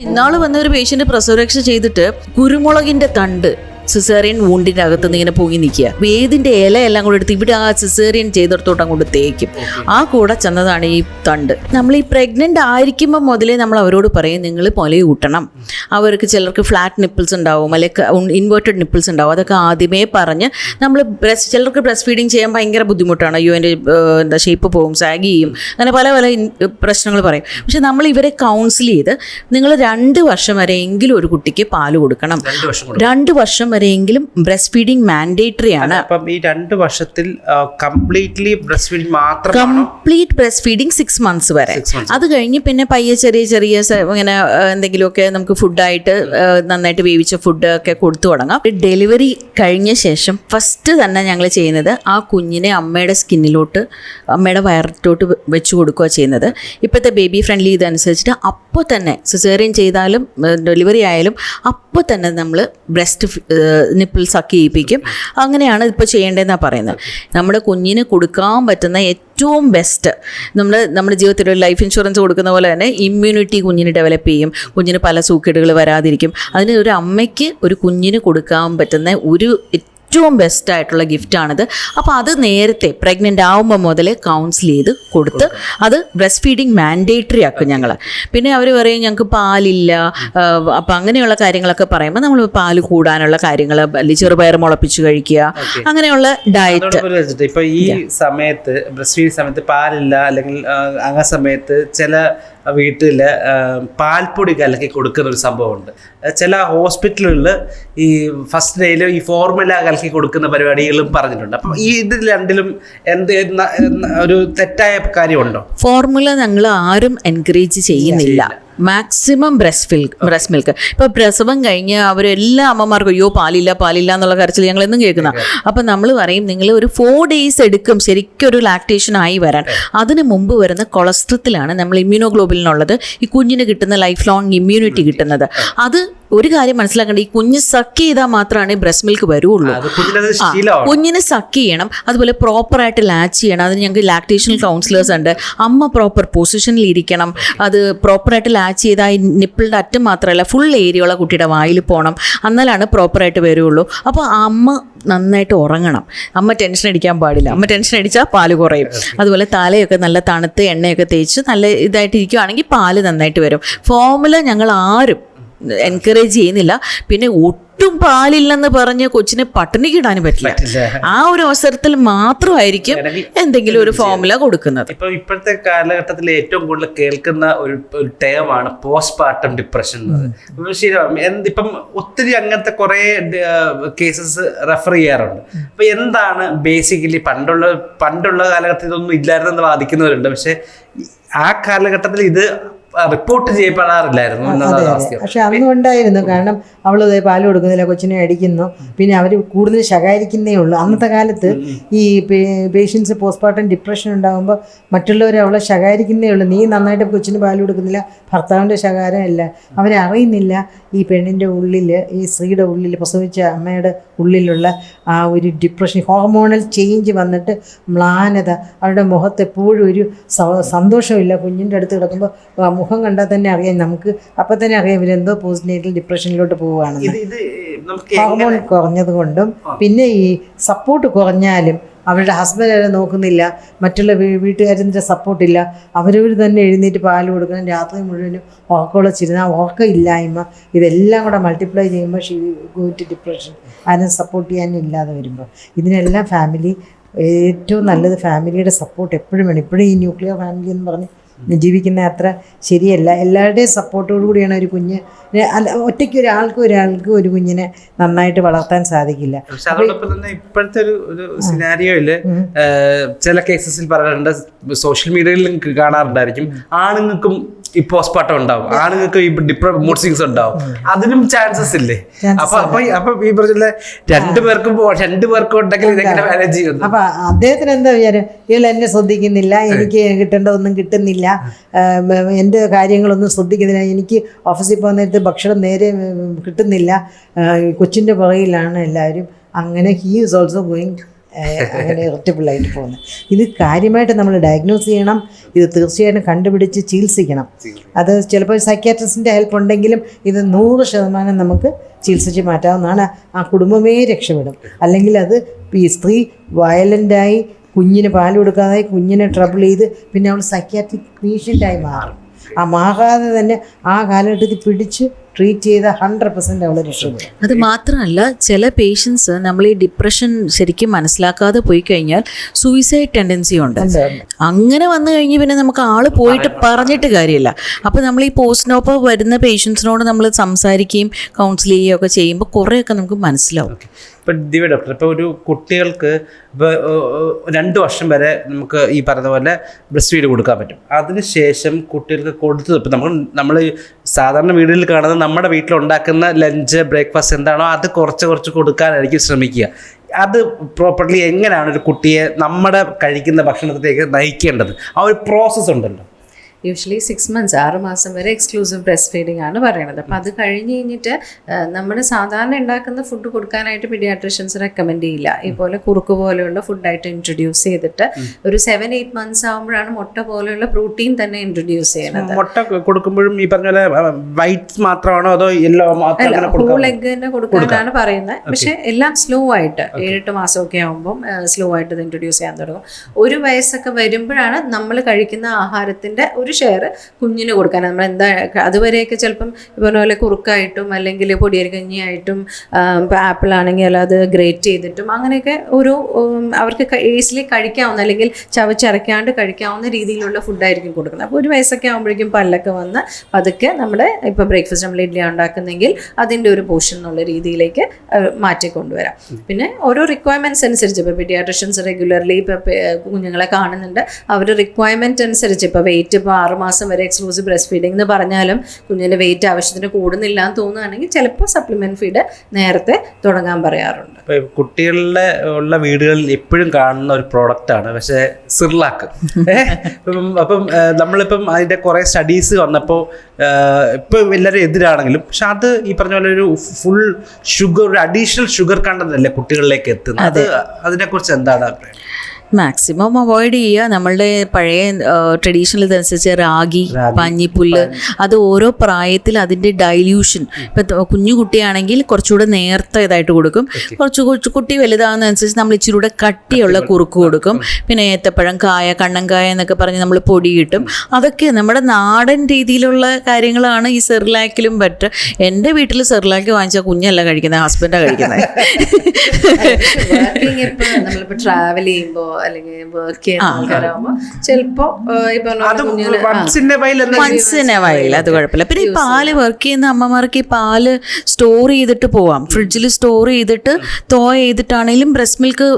ഇന്നാൾ വന്ന ഒരു പേഷ്യന്റ് പ്രസവരക്ഷ ചെയ്തിട്ട് കുരുമുളകിന്റെ തണ്ട് സിസേറിയൻ വൂണ്ടിന്റെ അകത്ത് നിന്ന് ഇങ്ങനെ പൊങ്ങി നിൽക്കുക വേദിന്റെ ഇല എല്ലാം കൂടെ എടുത്ത് ഇവിടെ ആ സിസേറിയൻ ചെയ്തിടത്തോട്ട് അങ്ങോട്ട് തേക്കും. ആ കൂടെ ചെന്നതാണ് ഈ തണ്ട്. നമ്മൾ ഈ പ്രഗ്നന്റ് ആയിരിക്കുമ്പോൾ മുതലേ നമ്മൾ അവരോട് പറയും നിങ്ങൾ മുലയൂട്ടണം കൂട്ടണം അവർക്ക് ചിലർക്ക് ഫ്ലാറ്റ് നിപ്പിൾസ് ഉണ്ടാവും അല്ലെങ്കിൽ ഇൻവേർട്ടഡ് നിപ്പിൾസ് ഉണ്ടാവും. അതൊക്കെ ആദ്യമേ പറഞ്ഞ് നമ്മൾ ബ്രസ്റ്റ് ചിലർക്ക് ബ്രസ്റ്റ് ഫീഡിങ് ചെയ്യാൻ ഭയങ്കര ബുദ്ധിമുട്ടാണ്. അയ്യോ എന്റെ എന്താ ഷേപ്പ് പോവും സാഗ് ചെയ്യും. അങ്ങനെ പല പല പ്രശ്നങ്ങൾ പറയും. പക്ഷെ നമ്മൾ ഇവരെ കൗൺസിൽ ചെയ്ത് നിങ്ങൾ രണ്ട് വർഷം വരെയെങ്കിലും ഒരു കുട്ടിക്ക് പാൽ കൊടുക്കണം. രണ്ട് വർഷം വരെയെങ്കിലും ബ്രസ്റ്റ് ഫീഡിംഗ് മാൻഡേറ്ററി ആണ് അപ്പം ഈ രണ്ട് വർഷത്തിൽ കംപ്ലീറ്റ്ലി ബ്രസ്റ്റ് ഫീഡിംഗ് മാത്രം complete breast feeding six months വരെ. അത് കഴിഞ്ഞ് പിന്നെ പയ്യെ ചെറിയ ചെറിയ ഇങ്ങനെ എന്തെങ്കിലുമൊക്കെ നമുക്ക് ഫുഡായിട്ട് നന്നായിട്ട് വേവിച്ച ഫുഡ് ഒക്കെ കൊടുത്തു തുടങ്ങാം. ഡെലിവറി കഴിഞ്ഞ ശേഷം ഫസ്റ്റ് തന്നെ ഞങ്ങൾ ചെയ്യുന്നത് ആ കുഞ്ഞിനെ അമ്മയുടെ സ്കിന്നിലോട്ട് അമ്മയുടെ വയറിലോട്ട് വെച്ച് കൊടുക്കുക ചെയ്യുന്നത്. ഇപ്പോഴത്തെ ബേബി ഫ്രണ്ട്ലി ഇതനുസരിച്ചിട്ട് അപ്പോൾ തന്നെ സിസേറിയൻ ചെയ്താലും ഡെലിവറി ആയാലും അപ്പോൾ തന്നെ നമ്മൾ ബ്രസ്റ്റ് നിപ്പിൾ സക്ക് ചെയ്യിപ്പിക്കും അങ്ങനെയാണ് ഇപ്പോൾ ചെയ്യേണ്ടതെന്നാണ് പറയുന്നത്. നമ്മുടെ കുഞ്ഞിന് കൊടുക്കാൻ പറ്റുന്ന ഏറ്റവും ബെസ്റ്റ് നമ്മൾ നമ്മുടെ ജീവിതത്തിൽ ഒരു ലൈഫ് ഇൻഷുറൻസ് കൊടുക്കുന്ന പോലെ തന്നെ ഇമ്മ്യൂണിറ്റി കുഞ്ഞിന് ഡെവലപ്പ് ചെയ്യും. കുഞ്ഞിന് പല സൂക്കേടുകൾ വരാതിരിക്കും. അതിന് ഒരു അമ്മയ്ക്ക് ഒരു കുഞ്ഞിന് കൊടുക്കാൻ പറ്റുന്ന ഒരു ഏറ്റവും ബെസ്റ്റ് ആയിട്ടുള്ള ഗിഫ്റ്റാണിത് അപ്പോൾ അത് നേരത്തെ പ്രഗ്നന്റ് ആവുമ്പോൾ മുതലേ കൗൺസിൽ ചെയ്ത് കൊടുത്ത് അത് ബ്രസ്റ്റ് ഫീഡിങ് മാൻഡേറ്ററി ആക്കും ഞങ്ങൾ പിന്നെ അവർ പറയും ഞങ്ങൾക്ക് പാലില്ല. അപ്പം അങ്ങനെയുള്ള കാര്യങ്ങളൊക്കെ പറയുമ്പോൾ നമ്മൾ പാൽ കൂടാനുള്ള കാര്യങ്ങൾ അല്ലെങ്കിൽ ചെറുപയർ മുളപ്പിച്ച് കഴിക്കുക അങ്ങനെയുള്ള ഡയറ്റ് ഇപ്പോൾ ഈ സമയത്ത് ബ്രസ്റ്റ് ഫീഡിങ് സമയത്ത് പാലില്ല അല്ലെങ്കിൽ ആ സമയത്ത് ചില വീട്ടിൽ പാൽപ്പൊടി കലക്കി കൊടുക്കുന്ന ഒരു സംഭവമുണ്ട്. ചില ഹോസ്പിറ്റലുകളിൽ ഈ ഫസ്റ്റ് ഡേയിൽ ഈ ഫോർമുല കലക്കി കൊടുക്കുന്ന പരിപാടികളും പറഞ്ഞിട്ടുണ്ട്. അപ്പം ഈ ഇതിൽ രണ്ടിലും എന്ത് ഒരു തെറ്റായ കാര്യമുണ്ടോ? ഫോർമുല ഞങ്ങൾ ആരും എൻകറേജ് ചെയ്യുന്നില്ല. Maximum breast fill breast milk ഇപ്പൊ പ്രസവം കഴിഞ്ഞ് അവരെല്ലാ അമ്മമാർക്കും അയ്യോ പാലില്ല പാലില്ല എന്നുള്ള കരച്ചിൽ ഞങ്ങൾ എന്നും കേൾക്കുന്ന. അപ്പം നമ്മൾ പറയും നിങ്ങൾ ഒരു ഫോർ ഡേയ്സ് എടുക്കും ശരിക്കും ഒരു ലാക്ടേഷൻ ആയി വരാൻ. അതിന് മുമ്പ് വരുന്ന കൊളസ്ട്രത്തിലാണ് നമ്മൾ ഇമ്മ്യൂണോഗ്ലോബിലിനുള്ളത് ഈ കുഞ്ഞിന് കിട്ടുന്ന ലൈഫ് ലോങ് ഇമ്മ്യൂണിറ്റി കിട്ടുന്നത്. അത് ഒരു കാര്യം മനസ്സിലാക്കേണ്ട. ഈ കുഞ്ഞ് സക്ക് ചെയ്താൽ മാത്രമാണ് ഈ ബ്രസ്റ്റ് മിൽക്ക് വരുള്ളൂ. ആ, കുഞ്ഞിനെ സക്ക് ചെയ്യണം. അതുപോലെ പ്രോപ്പറായിട്ട് ലാച്ച് ചെയ്യണം. അതിന് ഞങ്ങൾക്ക് ലാക്ടേഷണൽ കൗൺസിലേഴ്സ് ഉണ്ട്. അമ്മ പ്രോപ്പർ പൊസിഷനിൽ ഇരിക്കണം. അത് പ്രോപ്പറായിട്ട് ലാച്ച് ചെയ്താൽ ഈ നിപ്പിളുടെ അറ്റം മാത്രമല്ല ഫുൾ ഏരിയയുള്ള കുട്ടിയുടെ വായിൽ പോകണം എന്നാലാണ് പ്രോപ്പറായിട്ട് വരുള്ളൂ. അപ്പോൾ അമ്മ നന്നായിട്ട് ഉറങ്ങണം. അമ്മ ടെൻഷൻ അടിക്കാൻ പാടില്ല. അമ്മ ടെൻഷൻ അടിച്ചാൽ പാൽ കുറയും. അതുപോലെ തലയൊക്കെ നല്ല തണുത്ത് എണ്ണയൊക്കെ തേച്ച് നല്ല ഇതായിട്ട് ഇരിക്കുകയാണെങ്കിൽ പാൽ നന്നായിട്ട് വരും. ഫോമുല ഞങ്ങൾ ആരും എൻകറേജ് ചെയ്യുന്നില്ല. പിന്നെ ഒട്ടും പാലില്ലെന്ന് പറഞ്ഞ് കൊച്ചിനെ പട്ടിണിക്ക് ഇടാനും പറ്റില്ല. ആ ഒരു അവസരത്തിൽ മാത്രമായിരിക്കും എന്തെങ്കിലും ഒരു ഫോമുല കൊടുക്കുന്നത്. ഇപ്പൊ ഇപ്പോഴത്തെ കാലഘട്ടത്തിൽ ഏറ്റവും കൂടുതൽ കേൾക്കുന്ന ഒരു ടേം ടേമാണ് പോസ്റ്റ് പാർട്ടം ഡിപ്രഷൻ ഇപ്പം ഒത്തിരി അങ്ങനത്തെ കുറെ കേസസ് റെഫർ ചെയ്യാറുണ്ട്. അപ്പൊ എന്താണ് ബേസിക്കലി പണ്ടുള്ള പണ്ടുള്ള കാലഘട്ടത്തിൽ ഇതൊന്നും ഇല്ലായിരുന്നെന്ന് വാദിക്കുന്നവരുണ്ട്. പക്ഷെ ആ കാലഘട്ടത്തിൽ ഇത് റിപ്പോർട്ട് ചെയ്യപ്പെടാറില്ലായിരുന്നു പക്ഷെ അന്നും ഉണ്ടായിരുന്നു കാരണം അവൾ പാൽ കൊടുക്കുന്നില്ല കൊച്ചിനെ അടിക്കുന്നു. പിന്നെ അവർ കൂടുതൽ ശകാരിക്കുന്നേ ഉള്ളൂ. അന്നത്തെ കാലത്ത് ഈ പേഷ്യൻസ് പോസ്റ്റ്മോർട്ടം ഡിപ്രഷൻ ഉണ്ടാകുമ്പോൾ മറ്റുള്ളവർ അവളെ ശകാരിക്കുന്നേ ഉള്ളൂ. നീ നന്നായിട്ട് കൊച്ചിന് പാൽ കൊടുക്കുന്നില്ല ഭർത്താവിന്റെ ശകാരം ഇല്ല. അവരറിയുന്നില്ല അറിയുന്നില്ല. ഈ പെണ്ണിന്റെ ഉള്ളിൽ ഈ സ്ത്രീയുടെ ഉള്ളിൽ പ്രസവിച്ച അമ്മയുടെ ഉള്ളിലുള്ള ആ ഒരു ഡിപ്രഷൻ ഹോർമോണൽ ചേഞ്ച് വന്നിട്ട് മ്ലാനത. അവരുടെ മുഖത്ത് എപ്പോഴും ഒരു സന്തോഷമില്ല. കുഞ്ഞിന്റെ അടുത്ത് കിടക്കുമ്പോൾ മുഖം കണ്ടാൽ തന്നെ അറിയാം. നമുക്ക് അപ്പൊ തന്നെ അറിയാം ഇവരെന്തോ പോസ്റ്റ്നേറ്റൽ ഡിപ്രഷനിലോട്ട് പോവുകയാണെന്ന്. ഇത് ഇത് നമുക്ക് ഹോർമോൺ കുറഞ്ഞത് കൊണ്ടും പിന്നെ ഈ സപ്പോർട്ട് കുറഞ്ഞാലും അവരുടെ ഹസ്ബൻഡ് അവരെ നോക്കുന്നില്ല. മറ്റുള്ള വീട്ടുകാരിന്റെ സപ്പോർട്ടില്ല അവരവർ തന്നെ എഴുന്നേറ്റ് പാൽ കൊടുക്കണം. രാത്രി മുഴുവനും ഉറക്കമുളച്ചിരുന്ന ഉറക്കമില്ലായ്മ ഇതെല്ലാം കൂടെ മൾട്ടിപ്ലൈ ചെയ്യുമ്പോൾ ഷീ ഗോ ടു ഡിപ്രഷൻ ആരും സപ്പോർട്ട് ചെയ്യാനും ഇല്ലാതെ വരുമ്പോൾ ഇതിനെല്ലാം ഫാമിലി ഏറ്റവും നല്ലത് ഫാമിലിയുടെ സപ്പോർട്ട് എപ്പോഴും വേണം. ഇപ്പോഴും ഈ ന്യൂക്ലിയർ ഫാമിലി എന്ന് പറഞ്ഞ് ജീവിക്കുന്ന അത്ര ശരിയല്ല. എല്ലാവരുടെയും സപ്പോർട്ടോടു കൂടിയാണ് ഒരു കുഞ്ഞ് അല്ല ഒറ്റയ്ക്ക് ഒരാൾക്ക് ഒരാൾക്ക് ഒരു കുഞ്ഞിനെ നന്നായിട്ട് വളർത്താൻ സാധിക്കില്ല. അതോടൊപ്പം തന്നെ ഇപ്പോഴത്തെ ഒരു ഒരു സിനാരിയോയിൽ ചില കേസസിൽ പറയാറുണ്ട് സോഷ്യൽ മീഡിയയിലും കാണാറുണ്ടായിരിക്കും ആണുങ്ങൾക്കും ഈ പോസ്റ്റ്മോർട്ടം ഉണ്ടാവും ആണുങ്ങൾക്ക് ഈ ഡിപ്രോ മൂഡ് സിങ്സ് ഉണ്ടാവും. അതിനും ചാൻസസ് ഇല്ലേ? അപ്പൊ അപ്പൊ ഈ- അപ്പൊ ഈ പറഞ്ഞ രണ്ടു പേർക്കും രണ്ടു പേർക്കും ഉണ്ടെങ്കിൽ ഇതെങ്ങനെ മാനേജ് ചെയ്യുന്നു? അപ്പൊ അദ്ദേഹത്തിന് എന്താ വിചാരം? ഇയാൾ എന്നെ ശ്രദ്ധിക്കുന്നില്ല എനിക്ക് കിട്ടേണ്ട ഒന്നും കിട്ടുന്നില്ല എന്റെ കാര്യങ്ങളൊന്നും ശ്രദ്ധിക്കുന്നില്ല എനിക്ക് ഓഫീസിൽ പോകുന്ന നേരത്ത് ഭക്ഷണം നേരെ കിട്ടുന്നില്ല. കൊച്ചിന്റെ പുറകിലാണ് എല്ലാവരും. അങ്ങനെ ഹീ ഈസ് ഓൾസോ ഗോയിങ് അങ്ങനെ ഇറിറ്റബിൾ ആയിട്ട് പോകുന്നത്. ഇത് കാര്യമായിട്ട് നമ്മൾ ഡയഗ്നോസ് ചെയ്യണം. ഇത് തീർച്ചയായിട്ടും കണ്ടുപിടിച്ച് ചികിത്സിക്കണം. അത് ചിലപ്പോൾ സൈക്യാട്രിസ്റ്റിന്റെ ഹെൽപ്പ് ഉണ്ടെങ്കിലും ഇത് നൂറ് ശതമാനം നമുക്ക് ചികിത്സിച്ച് മാറ്റാവുന്നതാണ്. ആ കുടുംബമേ രക്ഷപ്പെടും. അല്ലെങ്കിൽ അത് ഈ സ്ത്രീ വയലന്റായി കുഞ്ഞിന് പാൽ കൊടുക്കാതായി കുഞ്ഞിനെ ട്രബിൾ ചെയ്ത് പിന്നെ അവൾ സൈക്യാട്രിക് പേഷ്യന്റായി മാറും. ആ മാകാതെ തന്നെ ആ കാലഘട്ടത്തിൽ പിടിച്ച് ട്രീറ്റ് ചെയ്ത ഹൺഡ്രഡ് പെർസെന്റ് അവൾ രക്ഷപ്പെടും. അത് മാത്രമല്ല ചില പേഷ്യൻസ് നമ്മൾ ഈ ഡിപ്രഷൻ ശരിക്കും മനസ്സിലാക്കാതെ പോയി കഴിഞ്ഞാൽ സൂയിസൈഡ് ടെൻഡൻസി ഉണ്ട്. അങ്ങനെ വന്നു കഴിഞ്ഞ് പിന്നെ നമുക്ക് ആൾ പോയിട്ട് പറഞ്ഞിട്ട് കാര്യമില്ല. അപ്പോൾ നമ്മൾ ഈ പോസ്റ്റ് നോപ്പ് വരുന്ന പേഷ്യൻസിനോട് നമ്മൾ സംസാരിക്കുകയും കൗൺസിൽ ചെയ്യുകയും ഒക്കെ ചെയ്യുമ്പോൾ കുറേയൊക്കെ നമുക്ക് മനസ്സിലാവും. ഇപ്പം ദിവ്യ ഡോക്ടർ ഇപ്പോൾ ഒരു കുട്ടികൾക്ക് ഇപ്പോൾ രണ്ട് വർഷം വരെ നമുക്ക് ഈ പറഞ്ഞ പോലെ ബ്രസ്റ്റ് ഫീഡ് കൊടുക്കാൻ പറ്റും. അതിനുശേഷം കുട്ടികൾക്ക് കൊടുത്തത് ഇപ്പം നമ്മൾ നമ്മൾ സാധാരണ വീടുകളിൽ കാണുന്ന നമ്മുടെ വീട്ടിൽ ഉണ്ടാക്കുന്ന ലഞ്ച് ബ്രേക്ക്ഫാസ്റ്റ് എന്താണോ അത് കുറച്ച് കുറച്ച് കൊടുക്കാനായിരിക്കും ശ്രമിക്കുക. അത് പ്രോപ്പർലി എങ്ങനെയാണ് ഒരു കുട്ടിയെ നമ്മുടെ കഴിക്കുന്ന ഭക്ഷണത്തിലേക്ക് നയിക്കേണ്ടത്? ആ ഒരു പ്രോസസ്സ് ഉണ്ടല്ലോ. യൂഷ്വലി സിക്സ് മന്ത്സ് ആറ് മാസം വരെ എക്സ്ക്ലൂസീവ് ബ്രസ്റ്റ് ഫീഡിംഗ് ആണ് പറയുന്നത്. അപ്പം അത് കഴിഞ്ഞ് കഴിഞ്ഞിട്ട് നമ്മൾ സാധാരണ ഉണ്ടാക്കുന്ന ഫുഡ് കൊടുക്കാനായിട്ട് പീഡിയാട്രിഷ്യൻസ് റെക്കമെൻഡ് ചെയ്യില്ല. ഈ പോലെ കുറുക്ക് പോലെയുള്ള ഫുഡായിട്ട് ഇൻട്രൊഡ്യൂസ് ചെയ്തിട്ട് ഒരു സെവൻ എയ്റ്റ് മന്ത്സ് ആകുമ്പോഴാണ് മുട്ട പോലെയുള്ള പ്രോട്ടീൻ തന്നെ ഇൻട്രൊഡ്യൂസ് ചെയ്യുന്നത്. മുട്ട കൊടുക്കുമ്പോഴും ഈ പറഞ്ഞ പോലെ വൈറ്റ് മാത്രമാണോ അതോ എല്ലോ ഹോൾ എഗ് തന്നെ കൊടുക്കാനാണ് പറയുന്നത്. പക്ഷേ എല്ലാം സ്ലോ ആയിട്ട് ഏഴെട്ട് മാസമൊക്കെ ആകുമ്പം സ്ലോ ആയിട്ട് ഇത് ഇൻട്രൊഡ്യൂസ് ചെയ്യാൻ തുടങ്ങും. ഒരു വയസ്സൊക്കെ വരുമ്പോഴാണ് നമ്മൾ കഴിക്കുന്ന ആഹാരത്തിന്റെ ഒരു ഷെയർ കുഞ്ഞിന് കൊടുക്കാൻ. നമ്മൾ എന്താ അതുവരെയൊക്കെ ചിലപ്പം ഇതുപോലെ പോലെ കുറുക്കായിട്ടും അല്ലെങ്കിൽ പൊടിയരി കഞ്ഞിയായിട്ടും ആപ്പിൾ ആണെങ്കിൽ അത് ഗ്രേറ്റ് ചെയ്തിട്ടും അങ്ങനെയൊക്കെ ഒരു അവർക്ക് ഈസിലി കഴിക്കാവുന്ന അല്ലെങ്കിൽ ചവച്ചരയ്ക്കാണ്ട് കഴിക്കാവുന്ന രീതിയിലുള്ള ഫുഡായിരിക്കും കൊടുക്കുന്നത്. അപ്പോൾ ഒരു വയസ്സൊക്കെ ആകുമ്പോഴേക്കും പല്ലൊക്കെ വന്ന് പതുക്കെ നമ്മുടെ ഇപ്പോൾ ബ്രേക്ക്ഫാസ്റ്റ് നമ്മൾ ഇഡ്ഡലി ഉണ്ടാക്കുന്നെങ്കിൽ അതിന്റെ ഒരു പോർഷൻ എന്നുള്ള രീതിയിലേക്ക് മാറ്റിക്കൊണ്ടുവരാം. മാറ്റി കൊണ്ടുവരാം പിന്നെ ഓരോ റിക്വയർമെന്റ്സ് അനുസരിച്ച് ഇപ്പോൾ പീഡിയാട്രിഷ്യൻസ് റെഗുലർലി ഇപ്പോൾ കുഞ്ഞുങ്ങളെ കാണുന്നുണ്ട്. അവരുടെ റിക്വയർമെന്റ് അനുസരിച്ച് ഇപ്പോൾ വെയിറ്റ് ഇപ്പോൾ ആറുമാസം വരെ എക്സ്ക്ലൂസീവ് ബ്രസ്റ്റ് ഫീഡിംഗ് എന്ന് പറഞ്ഞാലും കുഞ്ഞിന്റെ വെയിറ്റ് ആവശ്യത്തിന് കൂടുന്നില്ല എന്ന് തോന്നുകയാണെങ്കിൽ ചിലപ്പോൾ സപ്ലിമെന്റ് ഫീഡ് നേരത്തെ തുടങ്ങാൻ പറയാറുണ്ട്. കുട്ടികളുടെ ഉള്ള വീടുകളിൽ എപ്പോഴും കാണുന്ന ഒരു പ്രോഡക്റ്റ് ആണ് പക്ഷേ സിർലാക്ക്. അപ്പം നമ്മളിപ്പം അതിന്റെ കുറേ സ്റ്റഡീസ് വന്നപ്പോൾ ഇപ്പം എല്ലാവരും എതിരാണെങ്കിലും പക്ഷെ അത് ഈ പറഞ്ഞ പോലെ ഒരു ഫുൾ ഷുഗർ ഒരു അഡീഷണൽ ഷുഗർ കണ്ടതല്ലേ കുട്ടികളിലേക്ക് എത്തുന്നത്? അത് അതിനെക്കുറിച്ച് എന്താണ് അഭിപ്രായം? മാക്സിമം അവോയ്ഡ് ചെയ്യുക. നമ്മളുടെ പഴയ ട്രഡീഷണൽ ഇതനുസരിച്ച് റാഗി പഞ്ഞിപ്പുല്ല് അത് ഓരോ പ്രായത്തിൽ അതിന്റെ ഡൈല്യൂഷൻ ഇപ്പം കുഞ്ഞു കുട്ടിയാണെങ്കിൽ കുറച്ചുകൂടെ നേർത്ത ഇതായിട്ട് കൊടുക്കും. കുറച്ച് കുറച്ച് കുട്ടി വലുതാകുന്നതനുസരിച്ച് നമ്മൾ ഇച്ചിരി കൂടെ കട്ടിയുള്ള കുറുക്ക് കൊടുക്കും. പിന്നെ ഏത്തപ്പഴം കായ കണ്ണൻകായ എന്നൊക്കെ പറഞ്ഞ് നമ്മൾ പൊടി കിട്ടും. അതൊക്കെ നമ്മുടെ നാടൻ രീതിയിലുള്ള കാര്യങ്ങളാണ് ഈ സെറിലാക്കിലും ബെറ്റർ എന്റെ വീട്ടിൽ സെറിലാക്ക് വാങ്ങിച്ചാൽ കുഞ്ഞല്ല കഴിക്കുന്നത് ഹസ്ബൻഡാണ് കഴിക്കുന്നത് വർക്കിംഗ് ഇപ്പൊ നമ്മളിപ്പോ ട്രാവൽ ചെയ്യുമ്പോ അല്ലെങ്കിൽ വർക്ക് ചെയ്യുന്ന ആൾക്കാരാകുമ്പോ ചിലപ്പോ മൺസിനെ വയൽ അത് കുഴപ്പമില്ല. പിന്നെ ഈ പാൽ വർക്ക് ചെയ്യുന്ന അമ്മമാർക്ക് ഈ പാൽ സ്റ്റോർ ചെയ്തിട്ട് പോവാം. ഫ്രിഡ്ജിൽ സ്റ്റോർ ചെയ്തിട്ട് തോ ചെയ്തിട്ടാണെങ്കിലും ബ്രസ്റ്റ് മിൽക്ക്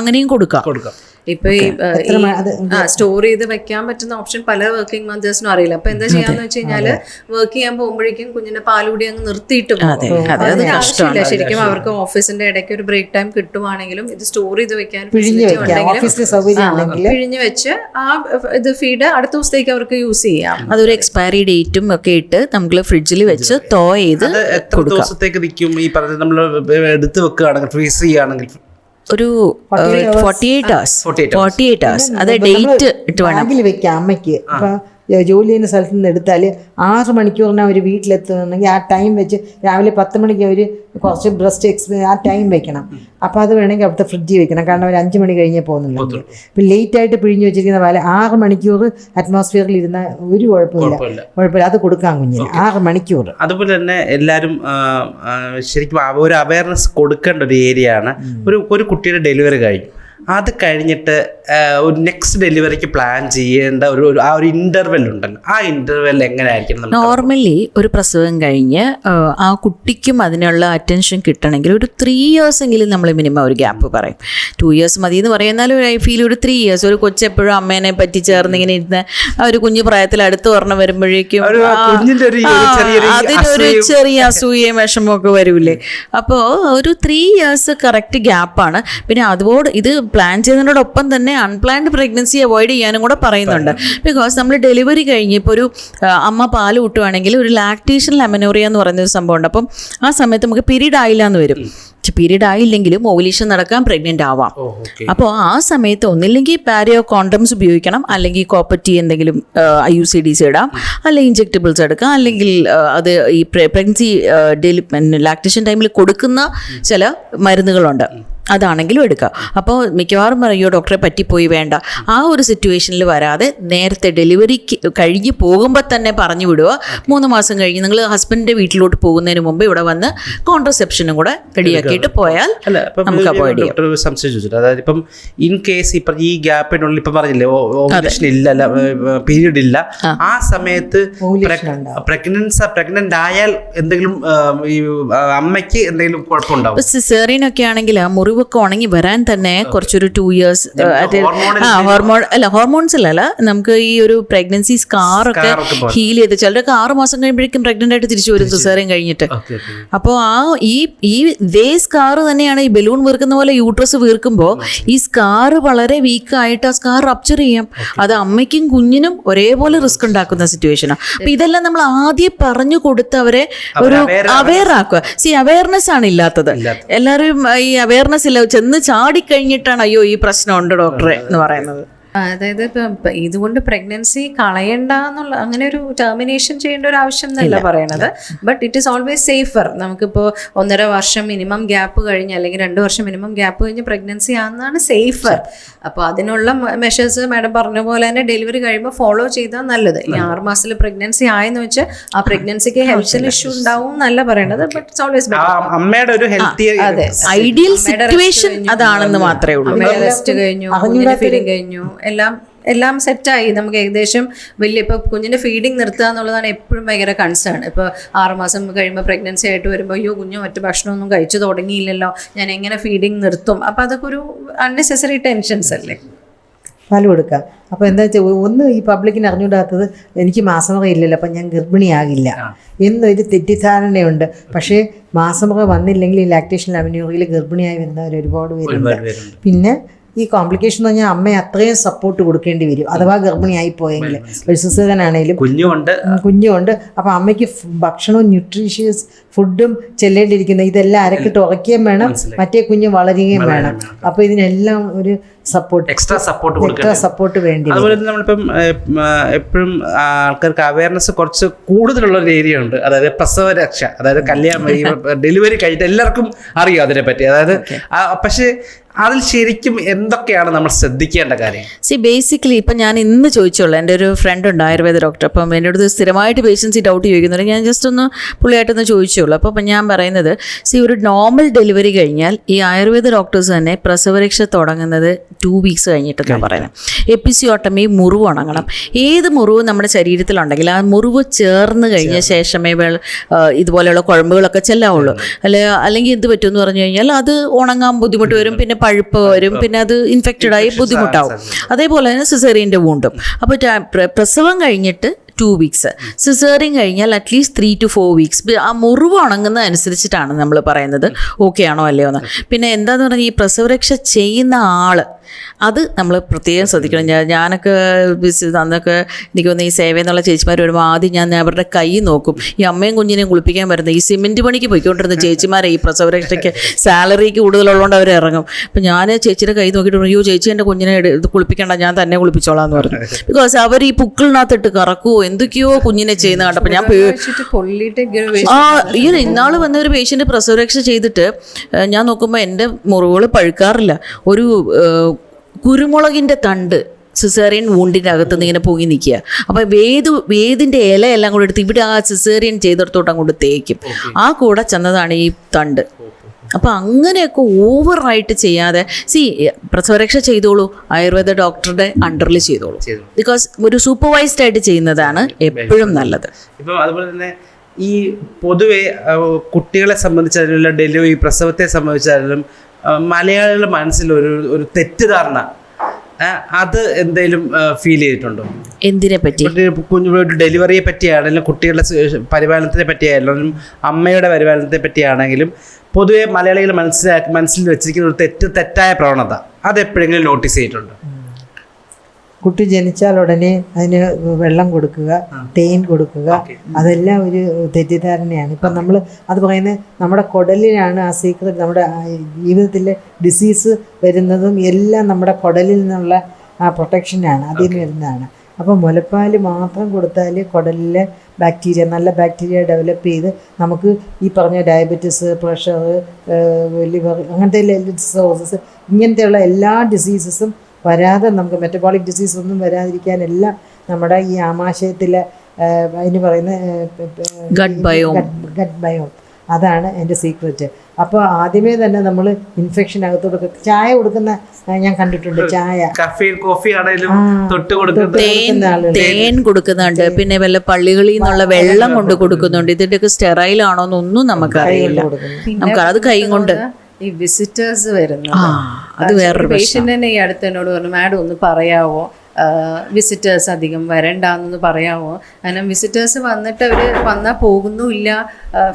അങ്ങനെയും കൊടുക്കാം. കൊടുക്കാം. ഇപ്പൊ ഈ സ്റ്റോർ ചെയ്ത് വെക്കാൻ പറ്റുന്ന ഓപ്ഷൻ പല വർക്കിംഗ് മദേഴ്സിനും അറിയില്ല. അപ്പൊ എന്താ ചെയ്യാന്ന് വെച്ച് കഴിഞ്ഞാൽ വർക്ക് ചെയ്യാൻ പോകുമ്പോഴേക്കും കുഞ്ഞിന്റെ പാലുകൂടി അങ്ങ് നിർത്തിയിട്ട്. പോകും. അതിന് ആവശ്യമില്ല. ശരിക്കും അവർക്ക് ഓഫീസിന്റെ ഇടയ്ക്ക് ഒരു ബ്രേക്ക് ടൈം കിട്ടുവാണെങ്കിലും ഇത് സ്റ്റോർ ചെയ്ത് വെക്കാൻ പിഴിഞ്ഞ് ഉണ്ടെങ്കിലും ഓഫീസിൽ സൗകര്യം ഉണ്ടെങ്കിൽ പിഴിഞ്ഞ് വെച്ച് ആ ഇത് ഫീഡ് അടുത്ത ദിവസത്തേക്ക് അവർക്ക് യൂസ് ചെയ്യാം. അതൊരു എക്സ്പയറി ഡേറ്റും ഒക്കെ ഇട്ട് നമുക്ക് ഫ്രിഡ്ജിൽ വെച്ച് തോ ചെയ്ത് എത്ര ദിവസത്തേക്ക് നിൽക്കും? ഈ പറഞ്ഞ നമ്മൾ എടുത്ത് വെക്കുകയാണെങ്കിൽ ഫ്രീസ് ചെയ്യുകയാണെങ്കിൽ ഒരു forty eight hours 48 forty eight hours അത് ഡേറ്റ് ഇട്ട് വേണം. ബാഗിൽ വെക്കാം അമ്മയ്ക്ക്. ജോലി ചെയ്യുന്ന സ്ഥലത്ത് നിന്ന് എടുത്താൽ ആറ് മണിക്കൂറിന് അവർ വീട്ടിലെത്തുന്നുണ്ടെങ്കിൽ ആ ടൈം വെച്ച് രാവിലെ പത്ത് മണിക്ക് അവർ കുറച്ച് ബ്രസ്റ്റ് എക്സ് ആ ടൈം വെക്കണം. അപ്പോൾ അത് വേണമെങ്കിൽ അവിടുത്തെ ഫ്രിഡ്ജിൽ വെക്കണം. കാരണം അവർ അഞ്ച് മണി കഴിഞ്ഞേ പോകുന്നുള്ളൂ. ഇപ്പം ലേറ്റ് ആയിട്ട് പിഴിഞ്ഞ് വെച്ചിരിക്കുന്ന പോലെ ആറ് മണിക്കൂർ അറ്റ്മോസ്ഫിയറിൽ ഇരുന്ന ഒരു കുഴപ്പമില്ല. കുഴപ്പമില്ല. അത് കൊടുക്കാം കുഞ്ഞിന്. ആറ് മണിക്കൂർ അതുപോലെ തന്നെ എല്ലാവരും ശരിക്കും ഒരു അവയർനെസ് കൊടുക്കേണ്ട ഒരു ഏരിയ ആണ്. ഒരു ഒരു കുട്ടിയുടെ ഡെലിവറി കഴിഞ്ഞു അത് കഴിഞ്ഞിട്ട് ഒരു നെക്സ്റ്റ് ഡെലിവറിക്ക് പ്ലാൻ ചെയ്യേണ്ട ഒരു ഒരു- ആ ഒരു ഇന്റർവെൽ ഉണ്ടല്ലോ. ആ ഇന്റർവെൽ എങ്ങനെയായിരിക്കും നോർമലി ഒരു പ്രസവം കഴിഞ്ഞ് ആ, കുട്ടിക്കും അതിനുള്ള അറ്റൻഷൻ കിട്ടണമെങ്കിൽ ഒരു ത്രീ ഇയേഴ്സ് എങ്കിലും നമ്മൾ മിനിമം ഒരു ഗ്യാപ്പ് പറയും. ടു ഇയേഴ്സ് മതി എന്ന് പറയുന്നാലും ഐ ഫീൽ ഒരു ത്രീ ഇയേഴ്സ് ഒരു കൊച്ചെപ്പോഴും അമ്മേനെ പറ്റി ചേർന്ന് ഇങ്ങനെ ഇരുന്ന് ആ ഒരു കുഞ്ഞു പ്രായത്തിൽ അടുത്ത് പറഞ്ഞ് വരുമ്പോഴേക്കും ഒരു ഒരു അതിനൊരു ചെറിയ അസൂയയും വിഷമമൊക്കെ വരൂലേ. അപ്പോൾ ഒരു ത്രീ ഇയേഴ്സ് കറക്റ്റ് ഗ്യാപ്പാണ് പിന്നെ അതുപോലെ ഇത് പ്ലാൻ ചെയ്യുന്നതിനോടൊപ്പം തന്നെ അൺപ്ലാൻഡ് പ്രഗ്നൻസി അവോയ്ഡ് ചെയ്യാനും കൂടെ പറയുന്നുണ്ട്. ബിക്കോസ് നമ്മൾ ഡെലിവറി കഴിഞ്ഞ് ഇപ്പോൾ ഒരു അമ്മ പാൽ കൂട്ടുവാണെങ്കിൽ ഒരു ലാക്ടേഷൻ ലെമനോറിയ എന്ന് പറയുന്ന ഒരു സംഭവം ഉണ്ട് അപ്പം ആ സമയത്ത് നമുക്ക് പീരീഡ് ആയില്ല എന്ന് വരും. പീരീഡ് ആയില്ലെങ്കിലും ഓവുലേഷൻ നടക്കാൻ പ്രഗ്നന്റ് ആവാം. അപ്പോൾ ആ സമയത്ത് ഒന്നില്ലെങ്കിൽ പാരിയോ കോണ്ടംസ് ഉപയോഗിക്കണം. അല്ലെങ്കിൽ കോപ്പറ്റി എന്തെങ്കിലും I U C D C ഇടാം. അല്ലെങ്കിൽ ഇഞ്ചെക്റ്റബിൾസ് എടുക്കാം. അല്ലെങ്കിൽ അത് ഈ പ്രഗ്നൻസി ഡെലി ലാക്ടേഷൻ ടൈമിൽ കൊടുക്കുന്ന ചില മരുന്നുകളുണ്ട്. അതാണെങ്കിലും എടുക്കാം. അപ്പോൾ മിക്കവാറും പറയോ ഡോക്ടറെ പറ്റിപ്പോയി വേണ്ട. ആ ഒരു സിറ്റുവേഷനിൽ വരാതെ നേരത്തെ ഡെലിവറിക്ക് കഴിഞ്ഞ് പോകുമ്പോൾ തന്നെ പറഞ്ഞു വിടുക. മൂന്ന് മാസം കഴിഞ്ഞ് നിങ്ങൾ ഹസ്ബൻഡിന്റെ വീട്ടിലോട്ട് പോകുന്നതിന് മുമ്പ് ഇവിടെ വന്ന് കോൺട്രസെപ്ഷനും കൂടെ റെഡിയാക്കിയിട്ട് പോയാൽ നമുക്ക് അവോയ്ഡ് ചെയ്യാം. സംശയം ചോദിച്ചിട്ട് അതായത് ഇപ്പം ഇൻ കേസ് ഇപ്പം ഈ ഗ്യാപ്പിനുള്ളിൽ ഇപ്പം പറഞ്ഞില്ലേ ഓവുലേഷൻ ഇല്ല പീരീഡ് ഇല്ല ആ. സമയത്ത്. പ്രഗ്നൻസ് പ്രഗ്നന്റ് ആയാൽ എന്തെങ്കിലും ഈ അമ്മയ്ക്ക് എന്തെങ്കിലും കുഴപ്പമുണ്ടാവും? ഒക്കെ ആണെങ്കിൽ ആ മുറിവൊക്കെ ഉണങ്ങി വരാൻ തന്നെ കുറച്ചൊരു ടു ഇയേഴ്സ് ആ ഹോർമോൺ അല്ല ഹോർമോൺസ് അല്ല നമുക്ക് ഈ ഒരു പ്രഗ്നൻസി ഒക്കെ ഒക്കെ പോലെ. ഹീൽ ചെയ്ത് ചിലരൊക്കെ ആറ് മാസം കഴിയുമ്പോഴേക്കും പ്രഗ്നന്റ് ആയിട്ട് തിരിച്ചു വരും സിസേറിയൻ കഴിഞ്ഞിട്ട്. അപ്പോൾ ആ ഈ ഈ ഇതേ സ്കാർ തന്നെയാണ് ഈ ബലൂൺ വീർക്കുന്ന പോലെ യൂട്രസ് വീർക്കുമ്പോൾ ഈ സ്കാർ വളരെ വീക്കായിട്ട് ആ സ്കാർ റപ്ചർ ചെയ്യാം. അത് അമ്മയ്ക്കും കുഞ്ഞിനും ഒരേപോലെ റിസ്ക് ഉണ്ടാക്കുന്ന സിറ്റുവേഷനാണ് അപ്പൊ ഇതെല്ലാം നമ്മൾ ആദ്യം പറഞ്ഞു കൊടുത്ത് അവരെ ഒരു അവെയർ ആക്കുക. സി അവയർനെസ് ആണ് ഇല്ലാത്തത്. എല്ലാവരും ഈ അവയർനെസ് ഇല്ല ചെന്ന് ചാടിക്കഴിഞ്ഞിട്ടാണ് അയ്യോ ഈ പ്രശ്നം ഉണ്ട് ഡോക്ടറെ എന്ന് പറയുന്നത്. അതായത് ഇപ്പം ഇതുകൊണ്ട് പ്രഗ്നൻസി കളയണ്ട എന്നുള്ള അങ്ങനെ ഒരു ടെർമിനേഷൻ ചെയ്യേണ്ട ഒരു ആവശ്യം എന്നല്ല പറയണത്. But it is always safer നമുക്കിപ്പോൾ ഒന്നര വർഷം മിനിമം ഗ്യാപ്പ് കഴിഞ്ഞ് അല്ലെങ്കിൽ രണ്ട് വർഷം മിനിമം ഗ്യാപ്പ് കഴിഞ്ഞ് പ്രഗ്നൻസി ആണെന്നാണ് സേഫർ അപ്പോൾ അതിനുള്ള മെഷേഴ്സ് മാഡം പറഞ്ഞ പോലെ തന്നെ ഡെലിവറി കഴിയുമ്പോൾ ഫോളോ ചെയ്താൽ നല്ലത്. ഈ ആറ് മാസത്തിൽ പ്രഗ്നൻസി ആയെന്ന് വെച്ചാൽ ആ പ്രഗ്നൻസിക്ക് ഹെൽത്തിൽ ഇഷ്യൂ ഉണ്ടാവും എന്നല്ല പറയണത് ബട്ട് ഇറ്റ്സ് ഓൾവേസ് ബെറ്റർ അമ്മയുടെ ഒരു ഹെൽത്തി അതെ. ഐഡിയൽ സിറ്റുവേഷൻ അതാണെന്ന് മാത്രമേ ഉള്ളൂ. കഴിഞ്ഞു കഴിഞ്ഞു. എല്ലാം എല്ലാം സെറ്റായി. നമുക്ക് ഏകദേശം വലിയ ഇപ്പോൾ കുഞ്ഞിന്റെ ഫീഡിങ് നിർത്തുക എന്നുള്ളതാണ് എപ്പോഴും ഭയങ്കര കൺസേൺ ഇപ്പോൾ ആറുമാസം കഴിയുമ്പോൾ പ്രഗ്നൻസി ആയിട്ട് വരുമ്പോൾ അയ്യോ കുഞ്ഞു മറ്റു ഭക്ഷണമൊന്നും കഴിച്ചു തുടങ്ങിയില്ലല്ലോ. ഞാൻ എങ്ങനെ ഫീഡിങ് നിർത്തും? അപ്പോൾ അതൊക്കെ ഒരു അൺനെസസറി ടെൻഷൻസ് അല്ലേ? പാൽ കൊടുക്കാം. അപ്പോൾ എന്താ വെച്ചാൽ ഒന്ന് ഈ പബ്ലിക്കിന് അറിഞ്ഞുകൂടാത്തത് എനിക്ക് മാസമുറ ഇല്ലല്ലോ അപ്പം ഞാൻ ഗർഭിണിയാകില്ല. എന്നൊരു തെറ്റിദ്ധാരണയുണ്ട്. പക്ഷേ മാസമുറ വന്നില്ലെങ്കിൽ ഈ ലാക്ടേഷൻ അവന്യൂറിൽ ഗർഭിണിയായി വരുന്നവർ ഒരുപാട് പേരുണ്ട്. പിന്നെ ഈ കോംപ്ലിക്കേഷൻ എന്ന് പറഞ്ഞാൽ അമ്മ അത്രയും സപ്പോർട്ട് കൊടുക്കേണ്ടി വരും. അഥവാ ഗർഭിണിയായി പോയെങ്കിൽ ഒരു കുഞ്ഞുണ്ട്. കുഞ്ഞുണ്ട്. അപ്പം അമ്മയ്ക്ക് ഭക്ഷണവും ന്യൂട്രീഷ്യസ് ഫുഡും ചെല്ലേണ്ടിയിരിക്കുന്ന ഇതെല്ലാം അരക്കിട്ട് ഉറക്കുകയും വേണം. മറ്റേ കുഞ്ഞ് വളരുകയും വേണം. അപ്പോൾ ഇതിനെല്ലാം ഒരു support extra support extra support വേണ്ടി അതുപോലെ തന്നെ നമ്മളിപ്പം എപ്പോഴും ആൾക്കാർക്ക് അവയർനെസ് കുറച്ച് കൂടുതലുള്ള ഒരു ഏരിയ ഉണ്ട്. അതായത് പ്രസവ രക്ഷ അതായത് കല്യാണം ഡെലിവറി കഴിഞ്ഞിട്ട് എല്ലാവർക്കും അറിയാം അതിനെ പറ്റി അതായത് പക്ഷേ അതിൽ ശരിക്കും എന്തൊക്കെയാണ് നമ്മൾ ശ്രദ്ധിക്കേണ്ട കാര്യം? സി ബേസിക്കലി ഇപ്പം ഞാൻ ഇന്ന് ചോദിച്ചോളൂ എന്റെ ഒരു ഫ്രണ്ട് ഉണ്ട് ആയുർവേദ ഡോക്ടർ അപ്പം എന്റെ അടുത്ത് സ്ഥിരമായിട്ട് പേഷ്യൻസ് ഡൗട്ട് ചോദിക്കുന്നുണ്ട്. ഞാൻ ജസ്റ്റ് ഒന്ന് പുള്ളിയായിട്ടൊന്ന് ചോദിച്ചോളൂ അപ്പോൾ അപ്പം ഞാൻ പറയുന്നത് സി ഒരു നോർമൽ ഡെലിവറി കഴിഞ്ഞാൽ ഈ ആയുർവേദ ഡോക്ടേഴ്സ് തന്നെ പ്രസവരക്ഷ തുടങ്ങുന്നത് ടു വീക്സ് കഴിഞ്ഞിട്ടെന്നാണ് പറയുന്നത് എപ്പിസിയോട്ടമി മുറിവ് ഉണങ്ങണം. ഏത് മുറിവ് നമ്മുടെ ശരീരത്തിലുണ്ടെങ്കിൽ ആ മുറിവ് ചേർന്ന് കഴിഞ്ഞ ശേഷമേ വെള്ള ഇതുപോലെയുള്ള കുഴമ്പുകളൊക്കെ ചെല്ലാവുള്ളൂ. അല്ലെ അല്ലെങ്കിൽ എന്ത് പറ്റുമെന്ന് പറഞ്ഞു കഴിഞ്ഞാൽ അത് ഉണങ്ങാൻ ബുദ്ധിമുട്ട് വരും പിന്നെ പഴുപ്പ് വരും പിന്നെ അത് ഇൻഫെക്റ്റഡ് ആയി ബുദ്ധിമുട്ടാവും. അതേപോലെ തന്നെ സിസേറിയന്റെ വൂണ്ടും അപ്പോൾ പ്രസവം കഴിഞ്ഞിട്ട് ടു വീക്സ് സിസേറിയൻ കഴിഞ്ഞാൽ at least three to four weeks ആ മുറിവ് ഉണങ്ങുന്ന അനുസരിച്ചിട്ടാണ് നമ്മൾ പറയുന്നത് ഓക്കെ ആണോ അല്ലയോ എന്ന്. പിന്നെ എന്താന്ന് പറഞ്ഞാൽ ഈ പ്രസവരക്ഷ ചെയ്യുന്ന ആൾ അത് നമ്മൾ പ്രത്യേകം ശ്രദ്ധിക്കണം. ഞാൻ ഞാനൊക്കെ ബിസിനസ് അന്നൊക്കെ എനിക്ക് തോന്നുന്നു ഈ സേവ എന്നുള്ള ചേച്ചിമാർ വരുമ്പോൾ ആദ്യം ഞാൻ അവരുടെ കൈ നോക്കും. ഈ അമ്മയും കുഞ്ഞിനെയും കുളിപ്പിക്കാൻ വരുന്നത്. ഈ സിമെന്റ് പണിക്ക് പോയിക്കൊണ്ടിരുന്ന ചേച്ചിമാരെ ഈ പ്രസവരക്ഷയ്ക്ക് സാലറിക്ക് കൂടുതലുള്ളതുകൊണ്ട് അവർ ഇറങ്ങും. അപ്പം ഞാൻ ചേച്ചിയുടെ കൈ നോക്കിയിട്ട് പറഞ്ഞു, അയ്യോ ചേച്ചി എന്റെ കുഞ്ഞിനെ ഇത് കുളിപ്പിക്കേണ്ട ഞാൻ തന്നെ കുളിപ്പിച്ചോളാം എന്ന് പറഞ്ഞു. ബിക്കോസ് അവർ ഈ പുക്കിളിനകത്തിട്ട് കറക്കുവോ? എന്തൊക്കെയോ കുഞ്ഞിനെ ചെയ്യുന്ന കണ്ടപ്പോൾ ഞാൻ ആ ഈ ഇന്നാൾ വന്ന ഒരു പേഷ്യന്റ് പ്രസവരക്ഷ ചെയ്തിട്ട് ഞാൻ നോക്കുമ്പോൾ എന്റെ മുറിവുകൾ പഴുക്കാറില്ല. ഒരു കുരുമുളകിന്റെ തണ്ട് സിസേറിയൻ വൂണ്ടിന്റെ അകത്ത് നിന്ന് ഇങ്ങനെ പൊങ്ങി നിൽക്കുക. അപ്പം വേത് വേദിന്റെ ഇലയെല്ലാം കൂടെ എടുത്ത് ഇവിടെ ആ സിസേറിയൻ ചെയ്തെടുത്തോട്ട് അങ്ങോട്ട് തേക്കും. ആ കൂടെ ചെന്നതാണ് ഈ തണ്ട്. അപ്പോൾ അങ്ങനെയൊക്കെ ഓവറായിട്ട് ചെയ്യാതെ സി പ്രസവരക്ഷ ചെയ്തോളൂ ആയുർവേദ ഡോക്ടറുടെ അണ്ടറിൽ ചെയ്തോളൂ. ബിക്കോസ് ഒരു സൂപ്പർവൈസ്ഡ് ആയിട്ട് ചെയ്യുന്നതാണ് എപ്പോഴും നല്ലത്. ഇപ്പം അതുപോലെ തന്നെ ഈ പൊതുവെ കുട്ടികളെ സംബന്ധിച്ചാലും ഡെലിവറി പ്രസവത്തെ സംബന്ധിച്ചായാലും ആ, മലയാളികളുടെ മനസ്സിൽ ഒരു ഒരു തെറ്റിദ്ധാരണ അത് എന്തെങ്കിലും ഫീൽ ചെയ്തിട്ടുണ്ടോ? എന്തിനെ പറ്റി? കുഞ്ഞു ഡെലിവറിയെ പറ്റിയാണെങ്കിലും കുട്ടികളുടെ പരിപാലനത്തെ പരിപാലനത്തിനെ പറ്റിയായാലും അമ്മയുടെ പരിപാലനത്തെ പറ്റിയാണെങ്കിലും പൊതുവെ മലയാളികൾ മനസ്സിലാക്കി മനസ്സിൽ വെച്ചിരിക്കുന്ന ഒരു തെറ്റ് തെറ്റായ പ്രവണത അത് എപ്പോഴെങ്കിലും നോട്ടീസ് ചെയ്തിട്ടുണ്ടോ കുട്ടി ജനിച്ചാൽ ഉടനെ അതിന് വെള്ളം കൊടുക്കുക തേൻ കൊടുക്കുക. അതെല്ലാം ഒരു തെറ്റിദ്ധാരണയാണ്. ഇപ്പം നമ്മൾ അത് പറയുന്നത് നമ്മുടെ കുടലിനാണ് ആ സീക്രട്ട് നമ്മുടെ ജീവിതത്തിലെ ഡിസീസ് വരുന്നതും എല്ലാം നമ്മുടെ കുടലിൽ നിന്നുള്ള ആ പ്രൊട്ടക്ഷനാണ് അതിൽ നിന്ന് വരുന്നതാണ് അപ്പോൾ മുലപ്പാൽ മാത്രം കൊടുത്താൽ കുടലിലെ ബാക്ടീരിയ നല്ല ബാക്ടീരിയ ഡെവലപ്പ് ചെയ്ത് നമുക്ക് ഈ പറഞ്ഞ ഡയബറ്റിസ് പ്രഷർ ലിവർ അങ്ങനത്തെ ഡിസോസസ് ഇങ്ങനത്തെയുള്ള എല്ലാ ഡിസീസസും വരാതെ നമുക്ക് മെറ്റബോളിക് ഡിസീസ് ഒന്നും വരാതിരിക്കാനെല്ലാം നമ്മുടെ ഈ ആമാശയത്തിലെ അതിന് പറയുന്ന ഗഡ് ബയോം ഗട്ട് ബയോം അതാണ് എന്റെ സീക്രറ്റ് അപ്പോൾ ആദ്യമേ തന്നെ നമ്മൾ ഇൻഫെക്ഷൻ അകത്തോട്ട് കൊടുക്ക- ചായ കൊടുക്കുന്ന ഞാൻ കണ്ടിട്ടുണ്ട് ചായ. കഫീൻ കോഫി ആണെങ്കിലും തൊട്ട് കൊടുക്കുന്ന തേൻ തേൻ കൊടുക്കുന്നുണ്ട്. പിന്നെ വല്ല പള്ളികളിൽ നിന്നുള്ള വെള്ളം കൊണ്ട് കൊടുക്കുന്നുണ്ട്. ഇതിന്റെയൊക്കെ സ്റ്റെറൈൽ ആണോ എന്നൊന്നും നമുക്കറിയില്ല നമുക്ക് അത് കൈ കൊണ്ട് ഈ വിസിറ്റേഴ്സ് വരുന്നത്. അത് വേറൊരു പേഷ്യന്റ് തന്നെ ഈ അടുത്ത് എന്നോട് പറഞ്ഞു മാഡം ഒന്ന് പറയാവോ? വിസിറ്റേഴ്സ് അധികം വരണ്ടാന്നൊന്ന് പറയാമോ കാരണം വിസിറ്റേഴ്സ് വന്നിട്ട് അവർ വന്നാൽ പോകുന്നുമില്ല.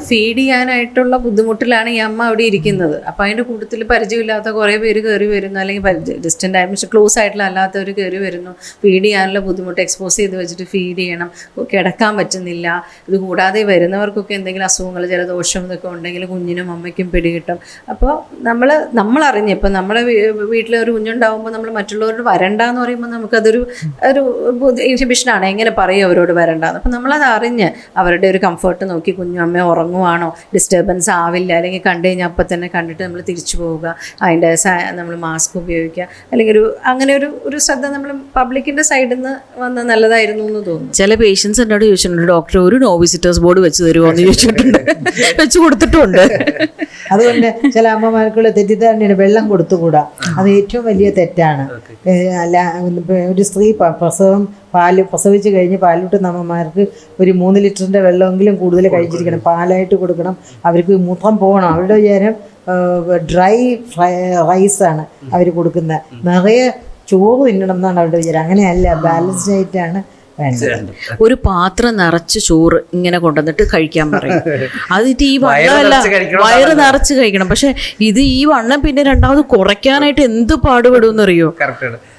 ഫീഡ് ചെയ്യാനായിട്ടുള്ള ബുദ്ധിമുട്ടിലാണ് ഈ അമ്മ അവിടെ ഇരിക്കുന്നത്. അപ്പം അതിന്റെ കൂട്ടത്തിൽ പരിചയമില്ലാത്ത കുറേ പേര് കയറി വരുന്നു. അല്ലെങ്കിൽ ഡിസ്റ്റന്റ് ആയി പക്ഷേ ക്ലോസ് ആയിട്ടുള്ള അല്ലാത്തവർ കയറി വരുന്നു. ഫീഡ് ചെയ്യാനുള്ള ബുദ്ധിമുട്ട് എക്സ്പോസ് ചെയ്ത് വെച്ചിട്ട് ഫീഡ് ചെയ്യണം. കിടക്കാൻ പറ്റുന്നില്ല. ഇത് കൂടാതെ വരുന്നവർക്കൊക്കെ എന്തെങ്കിലും അസുഖങ്ങൾ ജലദോഷം ഇതൊക്കെ ഉണ്ടെങ്കിൽ കുഞ്ഞിനും അമ്മയ്ക്കും പിടികിട്ടും. അപ്പോൾ നമ്മൾ നമ്മളറിഞ്ഞ്. ഇപ്പം നമ്മുടെ വീട്ടിൽ ഒരു കുഞ്ഞുണ്ടാവുമ്പോൾ നമ്മൾ മറ്റുള്ളവരോട് വരണ്ടെന്ന് പറയുമ്പോൾ നമുക്കതൊരു ഒരു ഒരു ഇൻഹിബിഷനാണ്. എങ്ങനെ പറയും അവരോട് വരണ്ടെന്ന്. അപ്പം നമ്മളത് അറിഞ്ഞ് അവരുടെ ഒരു കംഫർട്ട് നോക്കി കുഞ്ഞു അമ്മ ഉറങ്ങുവാണോ ഡിസ്റ്റർബൻസ് ആവില്ല അല്ലെങ്കിൽ കണ്ടു കഴിഞ്ഞാൽ അപ്പം തന്നെ കണ്ടിട്ട് നമ്മൾ തിരിച്ചു പോവുക അതിന്റെ നമ്മൾ മാസ്ക് ഉപയോഗിക്കുക അല്ലെങ്കിൽ ഒരു അങ്ങനെ ഒരു ഒരു ശ്രദ്ധ നമ്മൾ പബ്ലിക്കിന്റെ സൈഡിൽ നിന്ന് വന്ന നല്ലതായിരുന്നു എന്ന് തോന്നുന്നു. ചില പേഷ്യൻസ് എന്നോട് ചോദിച്ചിട്ടുണ്ട് ഡോക്ടർ ഒരു നോ വിസിറ്റേഴ്സ് ബോർഡ് വെച്ച് തരുമോ എന്ന് ചോദിച്ചിട്ടുണ്ട്. വെച്ച് കൊടുത്തിട്ടുണ്ട് അതുകൊണ്ട് ചില അമ്മമാർക്കുള്ള തെറ്റിദ്ധാരണയാണ് വെള്ളം കൊടുത്തുകൂടാ. അത് ഏറ്റവും വലിയ തെറ്റാണ്. അല്ല ഒരു സ്ത്രീ പ്രസവം പാൽ പ്രസവിച്ച് കഴിഞ്ഞ് പാലൂട്ടുന്ന അമ്മമാർക്ക് ഒരു മൂന്ന് ലിറ്ററിന്റെ വെള്ളമെങ്കിലും കൂടുതൽ കഴിച്ചിരിക്കണം. പാലായിട്ട് കൊടുക്കണം. അവർക്ക് മൂത്രം പോകണം. അവരുടെ വിചാരം ഡ്രൈ റൈസാണ് അവർ കൊടുക്കുന്നത്. നിറയെ ചോറ് തിന്നണം എന്നാണ് അവരുടെ വിചാരം. അങ്ങനെയല്ല ബാലൻസ്ഡ് ആയിട്ടാണ് ഒരു പാത്രം നിറച്ച് ചോറ് ഇങ്ങനെ കൊണ്ടുവന്നിട്ട് കഴിക്കാൻ പറയും. അതിട്ട് ഈ വണ്ണമല്ല വയറ് നിറച്ച് കഴിക്കണം. പക്ഷെ ഇത് ഈ വണ്ണം പിന്നെ രണ്ടാമത് കുറയ്ക്കാനായിട്ട് എന്ത് പാടുപെടുമെന്നറിയോ?